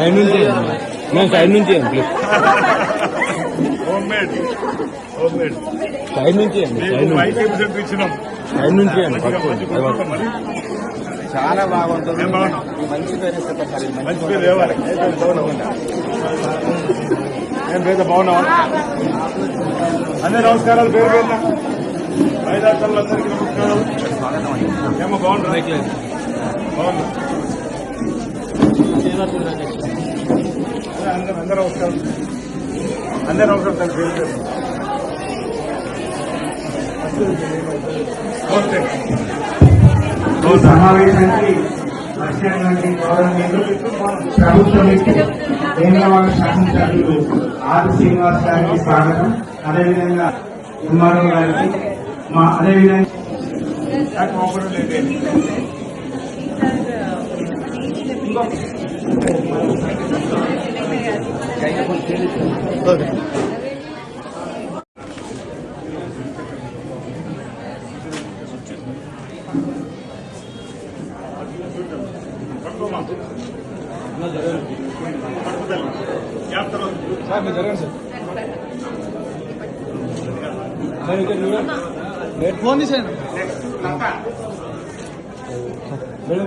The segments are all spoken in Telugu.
సైడ్ నుంచి. మేము సైడ్ నుంచి please. Home made home made side నుంచి. సైడ్ నుంచి. చాలా బాగుంటుంది? మంచి పేరు మంచి పేరు లేవాలి ఏం పేద బాగున్నావా? అందరి నమస్కారాలు. పేరు పేరున? ఐదాటలందరికీ నమస్కారాలు. ఏమో బాగుంటుంది బాగుంది? అందరూ అందరూ నమస్కారం అందరూ నమస్కారం సార్ పేరు పేరు సమావేశానికి వచ్చినటువంటి గౌరవనీయులు ప్రభుత్వ వ్యక్తి శాసనసభ్యులు ఆది శ్రీనివాస్ గారికి స్వాగతం అదేవిధంగా ఎంఆర్ఓ గారికి మా అదేవిధంగా నాకు కోపడం లేదు సార్ మీరు జరగండి ఇక్కడ చూడండి ఫోన్ తీసేయండి మేడం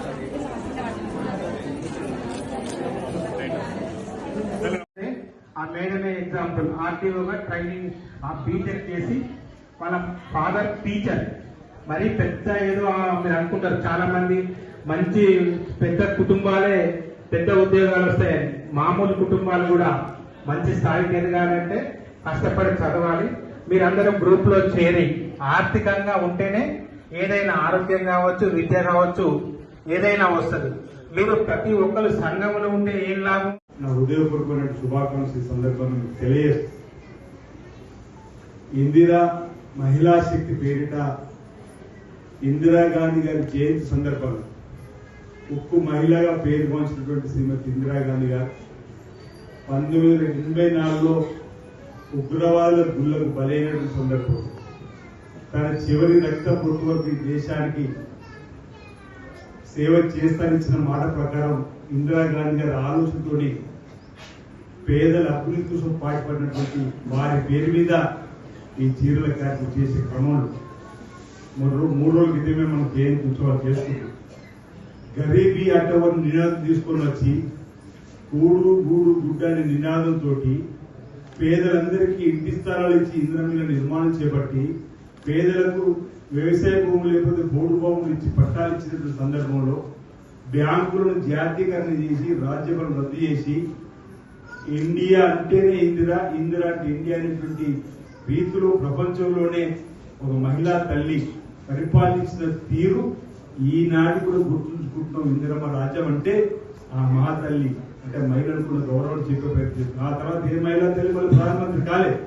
ఆ మేడమే ఎగ్జాంపుల్. ఆర్టీఓగా ట్రైనింగ్ ఆ బీటెక్ చేసి వాళ్ళ ఫాదర్ టీచర్. మరి పెద్ద ఏదో మీరు అనుకుంటారు చాలా మంది మంచి పెద్ద కుటుంబాలే పెద్ద ఉద్యోగాలు వస్తాయని మామూలు కుటుంబాలు కూడా మంచి స్థాయికి ఎదగాలంటే కష్టపడి చదవాలి. మీరందరూ గ్రూప్లో చేరి ఆర్థికంగా ఉంటేనే ఏదైనా ఆరోగ్యం కావచ్చు విద్య కావచ్చు ఏదైనా వస్తుంది. మీరు ప్రతి ఒక్కరు సంఘంలో ఉంటే ఏం లాభం? నా హృదయపూర్వకమైన శుభాకాంక్షలు ఈ సందర్భంగా మీకు ఇందిరా మహిళా శక్తి పేరిట ఇందిరాగాంధీ గారి జయంతి సందర్భంగా ఉక్కు మహిళగా పేరు పంచినటువంటి శ్రీమతి ఇందిరాగాంధీ గారు పంతొమ్మిది వందల ఎనభై నాలుగులో ఉగ్రవాదుల గుళ్ళకు బలైనటువంటి సందర్భం. తన చివరి రక్త పొట్టు వరకు దేశానికి సేవ చేస్తానిచ్చిన మాట ప్రకారం ఇందిరాగాంధీ గారి ఆలోచనతో పేదల అభివృద్ధి కోసం పాటుపడినటువంటి వారి పేరు మీద ఈ చీరల కార్యక్రమం చేసే క్రమంలో మూడు మూడు రోజుల క్రితమే మనం జయంతి ఉత్సవాలు చేసుకుంటాం గరీబీ అటవర్ నినాదం తీసుకొని వచ్చి కూడు గూడు గుడ్డ అనే నినాదంతో పేదలందరికీ ఇంటి స్థలాలు ఇచ్చి ఇంద్రమిల నిర్మాణం చేపట్టి పేదలకు వ్యవసాయ భూములు లేకపోతే బోర్డు భూములు ఇచ్చి పట్టాలు ఇచ్చినటువంటి సందర్భంలో బ్యాంకులను జాతీయకరణ చేసి రాజ్యపాలన రద్దు చేసి ఇండియా అంటేనే ఇందిరా ఇందిరా అంటే ఇండియా అనేటువంటి రీతిలో ప్రపంచంలోనే ఒక మహిళా తల్లి పరిపాలించిన తీరు ఈనాటి కూడా గుర్తుంచుకుంటున్నాం ఇందిరమ్మ రాజ్యం అంటే ఆ మహాతల్లి. అంటే మహిళలు కూడా గౌరవం చెప్పే ఆ తర్వాత ఏ మహిళా తల్లి? మళ్ళీ ప్రధానమంత్రి కాలే.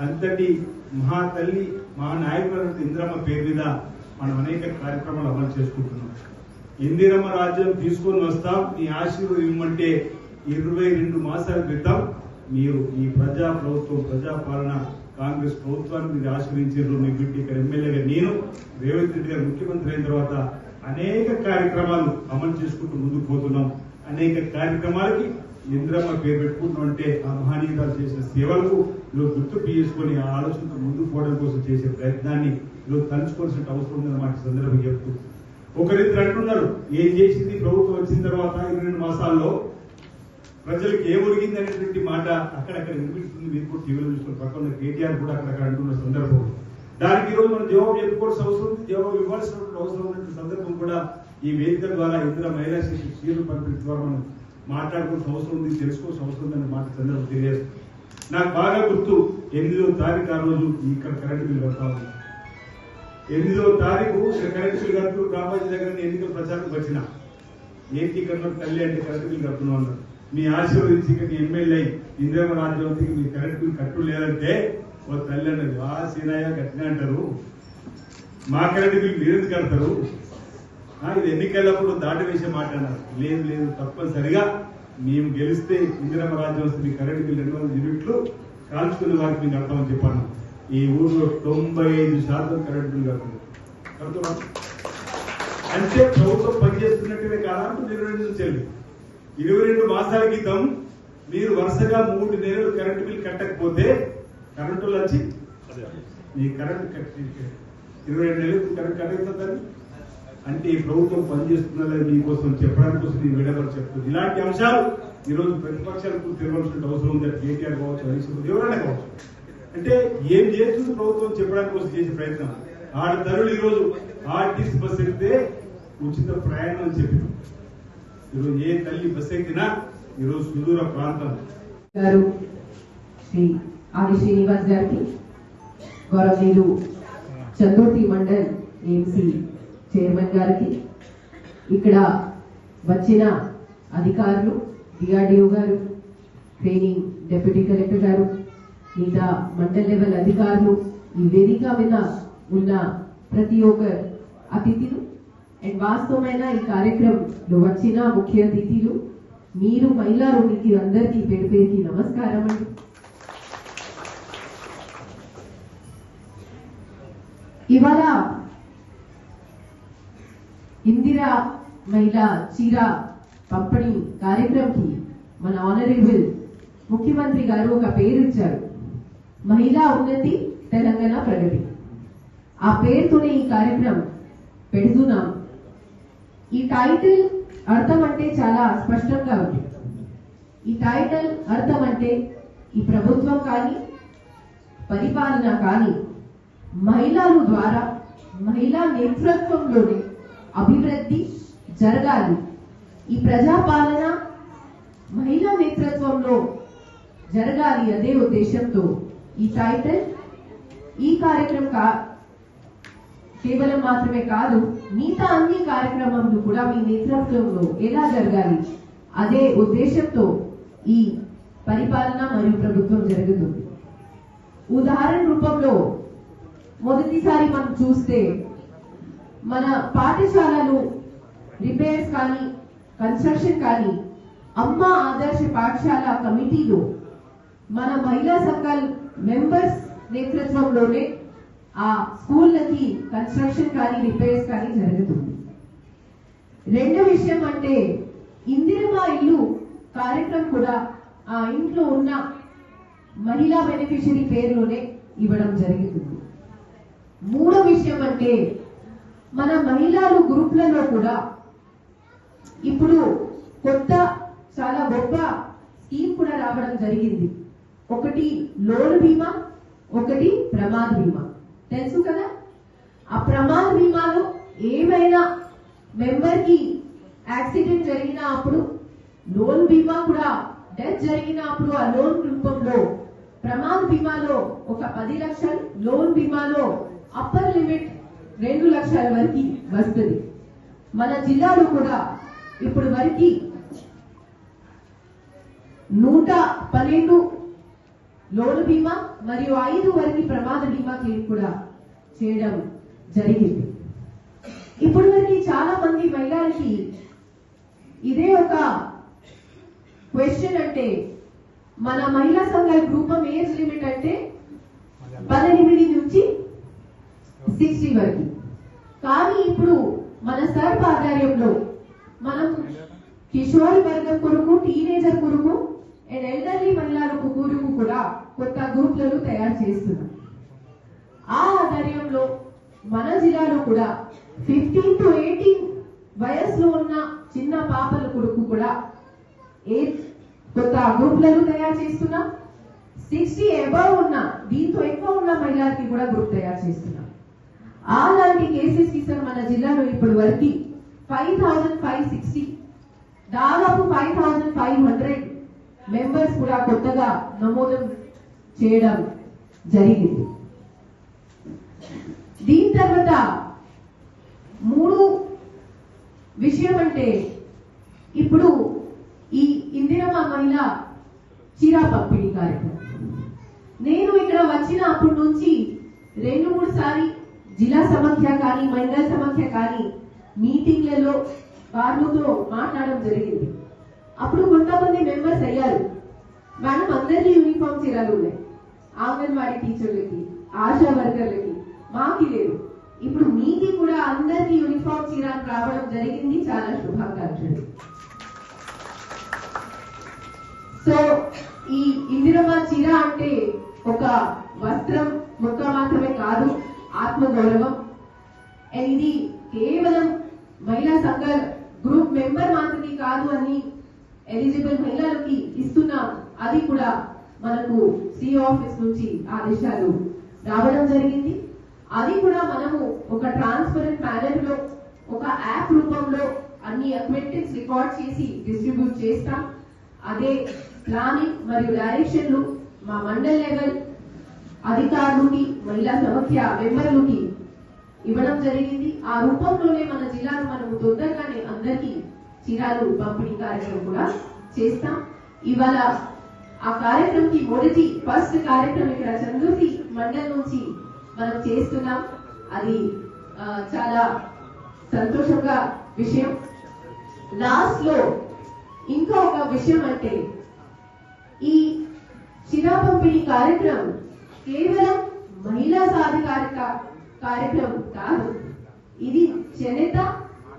అంతటి మహాతల్లి మా నాయకుడు ఇందిరమ్మ పేరు మీద మనం అనేక కార్యక్రమాలు అమలు చేసుకుంటున్నాం. ఇందిరమ్మ రాజ్యం తీసుకొని వస్తాం మీ ఆశీర్వాదం ఇవ్వమంటే ఇరవై రెండు మాసాల క్రితం మీరు ఈ ప్రజా ప్రభుత్వం ప్రజాపాలన కాంగ్రెస్ ప్రభుత్వాన్ని మీరు ఆశ్రయించారు మీ బిడ్డ ఇక్కడ ఎమ్మెల్యేగా నేను రేవంత్ రెడ్డి గారు ముఖ్యమంత్రి అయిన తర్వాత అనేక కార్యక్రమాలు అమలు చేసుకుంటూ ముందుకు పోతున్నాం. అనేక కార్యక్రమాలకి ఇంద్రమ్మ పేరు పెట్టుకుంటూ అంటే ఆ మహనీయురాలు చేసిన సేవలకు ఈరోజు గుర్తు చేసుకొని ఆ ఆలోచనతో ముందుకు పోవడం కోసం చేసే ప్రయత్నాన్ని ఈరోజు తలుచుకోవాల్సిన అవసరం ఉందన్నమాట సందర్భం సందర్భంగా చెప్తూ ఒకరిద్దరు అంటున్నారు ఏం చేసింది? ప్రభుత్వం వచ్చిన తర్వాత ఇరవై రెండు మాసాల్లో ప్రజలకు ఏ ఒరిగింది అనేటువంటి మాట అక్కడక్కడ వినిపిస్తుంది. మీరు కూడా టీవీలో చూసుకుని పక్కన కేటీఆర్ కూడా అక్కడక్కడ అంటున్న సందర్భం. దానికి ఈరోజు మనం జవాబు చెప్పుకోవాల్సిన అవసరం ఉంది. జవాబు ఇవ్వాల్సినటువంటి అవసరం ఉన్నటువంటి సందర్భం కూడా ఈ వేదిక ద్వారా ఇతర మహిళా శిశు సీలు పంపిణీ ద్వారా మనం మాట్లాడుకోవాల్సిన అవసరం ఉంది తెలుసుకోవాల్సిన అవసరం ఉందని మాట సందర్భం తెలియజేస్తుంది నాకు బాగా గుర్తు ఎనిమిదో తారీఖు ఆ రోజు ఇక్కడ కరెంటు బిల్ కడతా ఉంది ఎనిమిదో తారీఖు కరెంటు కరెంట్ బిల్ కడుతూ రామాజీ దగ్గర నేను ఎన్నికల ప్రచారం వచ్చిన. ఏంటి కన్నా తల్లి అంటే కరెంట్ బిల్ కడుతున్నాం అన్నారు మీ ఆశీర్వదించి ఇక ఎమ్మెల్యే అయి ఇందిరమ్మ రాజ్యవతికి మీ కరెంట్ బిల్ కట్టు లేదంటే ఓ తల్లి అన్నది ఆ సీనయ్య కట్టిన అంటారు. మా కరెంట్ బిల్ మీరు కడతారు? ఇది ఎన్నికలప్పుడు దాటి వేసే మాట అన్నారు. లేదు లేదు తప్పనిసరిగా మేము గెలిస్తే ఇందిరమ్మ రాజ్యం వస్తే మీ కరెంట్ బిల్ రెండు వందల యూనిట్లు కాల్చుకునే వారికి మేము కడతామని చెప్పాను. ఈ ఊర్లో తొంభై ఐదు శాతం కరెంట్ బిల్ కడుతుంది అంటే ప్రభుత్వం పనిచేస్తున్నట్టుగా కాదా? అంటుంది ఇరవై రెండు వెళ్ళి ఇరవై రెండు మాసాల క్రితం మీరు వరుసగా మూడు నెలలు కరెంటు బిల్ కట్టకపోతే కరెంటు వచ్చి మీ కరెంట్ కట్టి ఇరవై రెండు నెలలు కరెంట్ కట్టగలుగుతారు అంటే ఈ ప్రభుత్వం పనిచేస్తున్నది మీకోసం చెప్పడానికి కోసం నేను విడబడి చెప్తుంది. ఇలాంటి అంశాలు ఈరోజు ప్రతిపక్షాలకు తిరగవలసిన అవసరం ఉంది. కేటీఆర్ కావచ్చు హరీష్ ఎవరైనా కావచ్చు. అంటే ఏం చేస్తుంది ప్రభుత్వం చెప్పడానికి కోసం చేసే ప్రయత్నం? ఆడతరులు ఈరోజు ఆర్టీసీ బస్ ఎక్కితే ఉచిత ప్రయాణం అని చెప్పినాం. ఈరోజు ఏ తల్లి బస్ ఎక్కినా ఈరోజు సుదూర ప్రాంతం. గారు శ్రీ ఆది శ్రీనివాస్ గారికి గౌరవనీయులు చందుర్తి మండల్ ఏఎంసీ చైర్మన్ గారికి ఇక్కడ వచ్చిన అధికారులు డిఆర్డిఓ గారు ట్రైనింగ్ డెప్యూటీ కలెక్టర్ గారు లేదా మండల్ లెవెల్ అధికారులు ఈ వేదిక మీద ఉన్న ప్రతి ఒక్క అతిథులు. అండ్ వాస్తవమైన ఈ కార్యక్రమంలో వచ్చిన ముఖ్య అతిథులు మీరు మహిళా రుణికి అందరికీ పేరు పేరుకి నమస్కారం అండి. ఇవాళ ఇందిరా మహిళా చీర పంపిణీ కార్యక్రమంకి మన ఆనరేబుల్ ముఖ్యమంత్రి గారు ఒక పేరు ఇచ్చారు. మహిళా ఉన్నతి తెలంగాణ ప్రగతి. ఆ పేరుతోనే ఈ కార్యక్రమం పెడుతున్నాం. ఈ టైటిల్ అర్థం అంటే చాలా స్పష్టంగా ఉంది. ఈ టైటిల్ అర్థం అంటే ఈ ప్రభుత్వం కానీ పరిపాలన కానీ మహిళల ద్వారా మహిళా నేతృత్వంలోనే అభివృద్ధి జరగాలి. ఈ ప్రజాపాలన మహిళా నేతృత్వంలో జరగాలి అదే ఉద్దేశంతో. ఈ టైటిల్ ఈ కార్యక్రమం కా కేవలం మాత్రమే కాదు మిగతా అన్ని కార్యక్రమాలు కూడా మీ నేతృత్వంలో ఎలా జరగాలి? అదే ఉద్దేశంతో ఈ పరిపాలన మరియు ప్రభుత్వం జరుగుతుంది. ఉదాహరణ రూపంలో మొదటిసారి మనం చూస్తే మన పాఠశాలలు రిపేర్స్ కానీ కన్స్ట్రక్షన్ కానీ అమ్మ ఆదర్శ పాఠశాల కమిటీలో మన మహిళా సంఘాలు మెంబర్స్ నేతృత్వంలోనే ఆ స్కూళ్ళకి కన్స్ట్రక్షన్ కానీ రిపేర్స్ కానీ జరుగుతుంది. రెండో విషయం అంటే ఇందిరమా ఇల్లు కార్యక్రమం కూడా ఆ ఇంట్లో ఉన్న మహిళా బెనిఫిషరీ పేరులోనే ఇవ్వడం జరుగుతుంది. మూడో విషయం అంటే మన మహిళలు గ్రూప్లలో కూడా ఇప్పుడు కొత్త చాలా గొప్ప స్కీమ్ కూడా రావడం జరిగింది. ఒకటి లోన్ బీమా ఒకటి ప్రమాద బీమా. తెలుసు కదా? ఆ ప్రమాద బీమాలో ఏమైనా మెంబర్కి యాక్సిడెంట్ జరిగిన అప్పుడు లోన్ బీమా కూడా డెత్ జరిగిన అప్పుడు ఆ లోన్ రూపంలో ప్రమాద బీమాలో ఒక పది లక్షలు లోన్ బీమాలో అప్పర్ లిమిట్ రెండు లక్షల వరకు వస్తుంది. మన జిల్లాలో కూడా ఇప్పుడు వరకు నూట పన్నెండు లోను బీమా మరియు ఐదు వరకు ప్రమాద బీమా క్లెయిమ్ కూడా చేయడం జరిగింది. ఇప్పుడు వరకు చాలా మంది మహిళలకి ఇదే ఒక క్వశ్చన్ అంటే మన మహిళా సంఘాల గ్రూపం ఏజ్ లిమిట్ అంటే పద్దెనిమిది నుంచి సిక్స్టీ వరకు. కానీ ఇప్పుడు మన సర్ప్ ఆధ్వర్యంలో మనం కిషోర్ వర్గం కొరకు టీనేజర్ కొరకు అండ్ ఎల్డర్లీ మహిళల కొరకు కూడా కొత్త గ్రూప్లను తయారు చేస్తున్నాం ఆ ఆధ్వర్యంలో మన జిల్లాలో కూడా ఫిఫ్టీన్ టు ఎయిటీన్ వయసులో ఉన్న చిన్న పాపల కొడుకు కూడా ఏ కొత్త గ్రూప్లను తయారు చేస్తున్నాం. సిక్స్టీ అబవ్ ఉన్న దీంతో ఎక్కువ ఉన్న మహిళలకి కూడా గ్రూప్ తయారు చేస్తున్నాం. అలాంటి కేసెస్కి సార్ మన జిల్లాలో ఇప్పటి వరకు ఫైవ్ థౌజండ్ ఫైవ్ సిక్స్టీ దాదాపు five thousand five hundred members కూడా కొత్తగా నమోదు చేయడం జరిగింది. దీని తర్వాత మూడు విషయం అంటే ఇప్పుడు ఈ ఇందిరమ్మ మహిళ చీరా పంపిణీ కార్యక్రమం. నేను ఇక్కడ వచ్చిన అప్పటి నుంచి రెండు మూడు సారి జిల్లా సమాఖ్య కానీ మహిళా సమాఖ్య కానీ మీటింగ్లలో వారితో మాట్లాడడం జరిగింది. అప్పుడు కొంతమంది మెంబర్స్ అయ్యారు. మేడం అందరికీ యూనిఫామ్ చీరలు ఉన్నాయి. అంగన్వాడీ టీచర్లకి ఆశా వర్కర్లకి మాకి లేదు ఇప్పుడు మీకి కూడా అందరికీ యూనిఫామ్ చీరాలు రావడం జరిగింది. చాలా శుభాకాంక్షలు. సో ఈ ఇందిరమ్మ చీర అంటే ఒక వస్త్రం ముక్క మాత్రమే కాదు ఆత్మగౌరవం. And ఇది కేవలం మహిళా సంఘ గ్రూప్ మెంబర్ మాత్రమే కాదు అని ఎలిజిబుల్ మహిళలకి ఇస్తున్నాం. అది కూడా మనకు సిఓ ఆఫీస్ నుంచి ఆదేశాలు రావడం జరిగింది. అది కూడా మనము ఒక ట్రాన్స్పరెంట్ మేనర్లో ఒక యాప్ రూపంలో అన్ని అక్మెంటిక్స్ రికార్డ్ చేసి డిస్ట్రిబ్యూట్ చేస్తాం. అదే ప్లానింగ్ మరియు డైరెక్షన్లు మా మండల్ లెవెల్ అధికారులకి మహిళా సమాఖ్య మెంబర్లకి ఇవ్వడం జరిగింది. ఆ రూపంలోనే మన జిల్లాను మనము తొందరగానే అందరికీ చీరాలు పంపిణీ కార్యక్రమం కూడా చేస్తాం. ఇవాళ ఆ కార్యక్రమంకి మొదటి ఫస్ట్ కార్యక్రమం ఇక్కడ చంద్రుతి మండల్ నుంచి మనం చేస్తున్నాం. అది ఆ, చాలా సంతోషంగా విషయం. లాస్ట్లో ఇంకా ఒక విషయం అంటే ఈ చిరా పంపిణీ కార్యక్రమం కేవలం మహిళా సాధికారిక కార్యక్రమం కాదు. ఇది చేనేత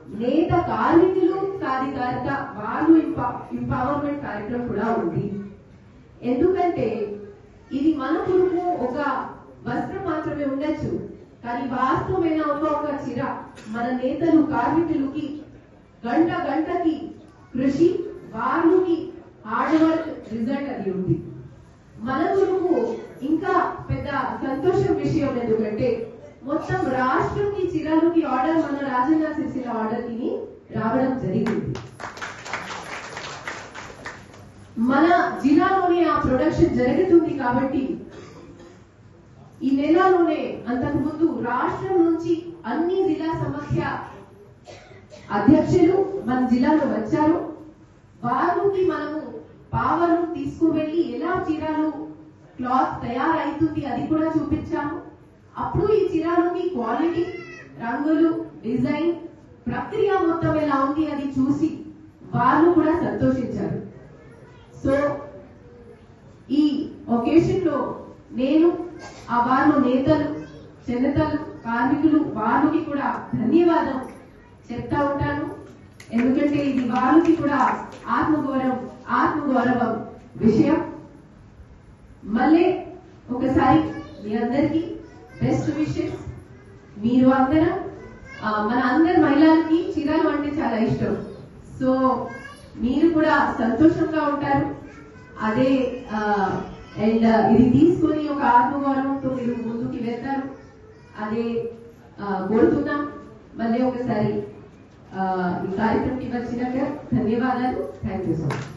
నేత కార్మికులు సాధికారిత వాళ్ళు ఎంపవర్మెంట్ కార్యక్రమం కూడా ఉంది. ఎందుకంటే ఇది మన కొరకు ఒక వస్త్రం మాత్రమే ఉండొచ్చు. కానీ వాస్తవమైన ఒక ఒక చిర మన నేతలు కార్మికులకి గంట గంటకి కృషి వాళ్ళకి హార్డ్ రిజల్ట్ అది ఉంది. మన కొరకు ఇంకా పెద్ద సంతోషం విషయం ఎందుకంటే మొత్తం రాష్ట్రంకి చిరాలకి ఆర్డర్ మన రాజన్న సిరిసిల్ల ఆర్డర్కి రావడం జరిగింది. మన జిల్లాలోనే ఆ ప్రొడక్షన్ జరుగుతుంది కాబట్టి ఈ నెలలోనే అంతకు ముందు రాష్ట్రం నుంచి అన్ని జిల్లా సమస్య అధ్యక్షులు మన జిల్లాలో వచ్చారు. వారికి మనము పావలు తీసుకువెళ్ళి ఎలా చీరలు క్లాత్ తయారైతుంది అది కూడా చూపించాము. అప్పుడు ఈ చీరలకి క్వాలిటీ రంగులు డిజైన్ ప్రక్రియ మొత్తం ఎలా ఉంది అది చూసి వాళ్ళు కూడా సంతోషించారు. సో ఈ ఒకేషన్లో నేను ఆ వారు నేతలు చెన్నతలు కార్మికులు వారికి కూడా ధన్యవాదం చెప్తా ఉంటాను. ఎందుకంటే ఇది వారికి కూడా ఆత్మగౌరవం ఆత్మగౌరవం విషయం. మళ్ళీ ఒకసారి మీ అందరికీ బెస్ట్ విషెస్. మీరు అందరం మన అందరి మహిళలకి చీరలు అంటే చాలా ఇష్టం. సో మీరు కూడా సంతోషంగా ఉంటారు. అదే అండ్ ఇది తీసుకొని ఒక ఆత్మగౌరవంతో మీరు ముందుకు వెళ్తారు. అదే కోరుతున్నాం. మళ్ళీ ఒకసారి ఈ కార్యక్రమంకి వచ్చినాక ధన్యవాదాలు. Thank you so much